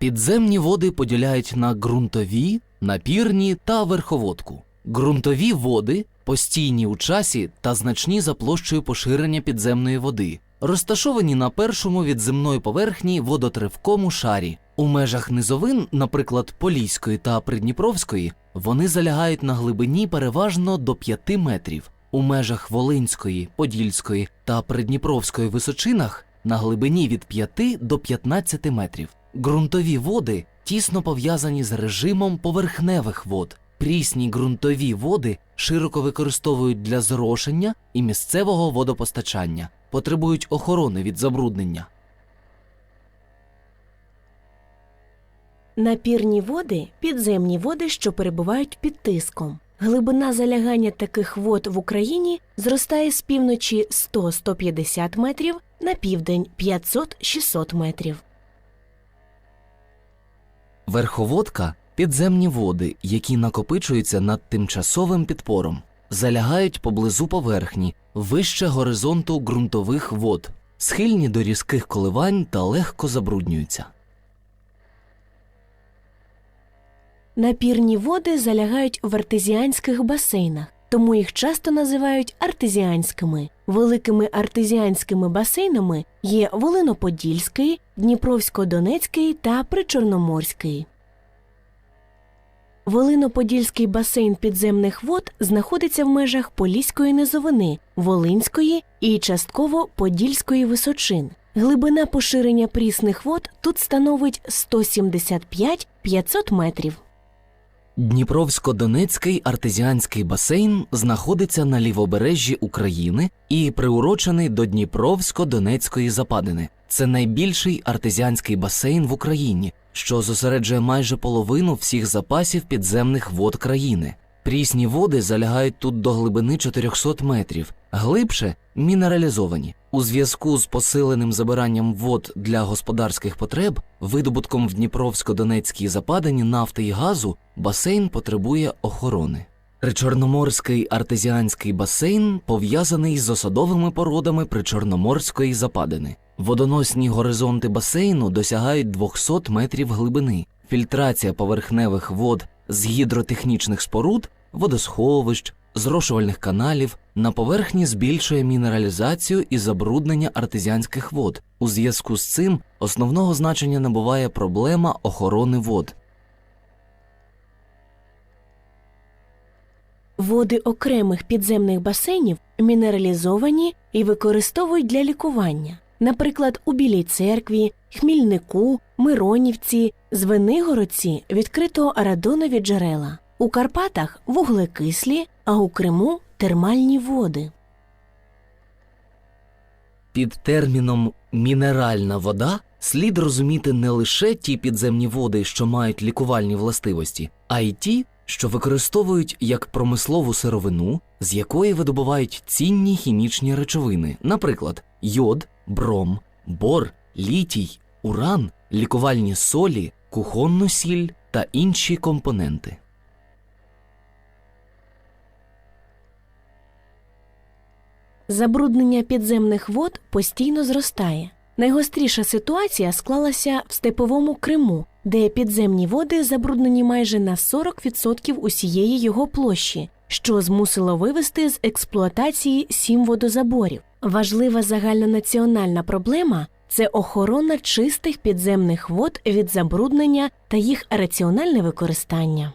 Підземні води поділяють на ґрунтові, напірні та верховодку. Ґрунтові води постійні у часі та значні за площею поширення підземної води, розташовані на першому від земної поверхні водотривкому шарі. У межах низовин, наприклад, Поліської та Придніпровської, вони залягають на глибині переважно до 5 метрів. У межах Волинської, Подільської та Придніпровської височинах на глибині від 5 до 15 метрів. Ґрунтові води тісно пов'язані з режимом поверхневих вод. Прісні ґрунтові води широко використовують для зрошення і місцевого водопостачання, потребують охорони від забруднення. Напірні води підземні води, що перебувають під тиском. Глибина залягання таких вод в Україні зростає з півночі 100-150 метрів, на південь 500-600 метрів. Верховодка підземні води, які накопичуються над тимчасовим підпором, залягають поблизу поверхні, вище горизонту ґрунтових вод, схильні до різких коливань та легко забруднюються. Напірні води залягають в артезіанських басейнах, тому їх часто називають артезіанськими. Великими артезіанськими басейнами є Волиноподільський, Дніпровсько-Донецький та Причорноморський. Волиноподільський басейн підземних вод знаходиться в межах Поліської низовини, Волинської і частково Подільської височин. Глибина поширення прісних вод тут становить 175-500 метрів. Дніпровсько-Донецький артезіанський басейн знаходиться на лівобережжі України і приурочений до Дніпровсько-Донецької западини. Це найбільший артезіанський басейн в Україні, що зосереджує майже половину всіх запасів підземних вод країни. Прісні води залягають тут до глибини 400 метрів, глибше мінералізовані. У зв'язку з посиленим забиранням вод для господарських потреб, видобутком в Дніпровсько-Донецькій западині нафти і газу, басейн потребує охорони. Причорноморський артезіанський басейн пов'язаний з осадовими породами Причорноморської западини. Водоносні горизонти басейну досягають 200 метрів глибини. Фільтрація поверхневих вод з гідротехнічних споруд, водосховищ, зрошувальних каналів на поверхні збільшує мінералізацію і забруднення артезіанських вод. У зв'язку з цим основного значення набуває проблема охорони вод. Води окремих підземних басейнів мінералізовані і використовують для лікування. Наприклад, у Білій церкві, Хмільнику, Миронівці, Звенигородці відкрито радонові джерела. У Карпатах вуглекислі, а у Криму термальні води. Під терміном мінеральна вода слід розуміти не лише ті підземні води, що мають лікувальні властивості, а й ті, що використовують як промислову сировину, з якої видобувають цінні хімічні речовини, наприклад, йод, бром, бор, літій, уран, лікувальні солі, кухонну сіль та інші компоненти. Забруднення підземних вод постійно зростає. Найгостріша ситуація склалася в степовому Криму, де підземні води забруднені майже на 40% усієї його площі, що змусило вивести з експлуатації сім водозаборів. Важлива загальнонаціональна проблема це охорона чистих підземних вод від забруднення та їх раціональне використання.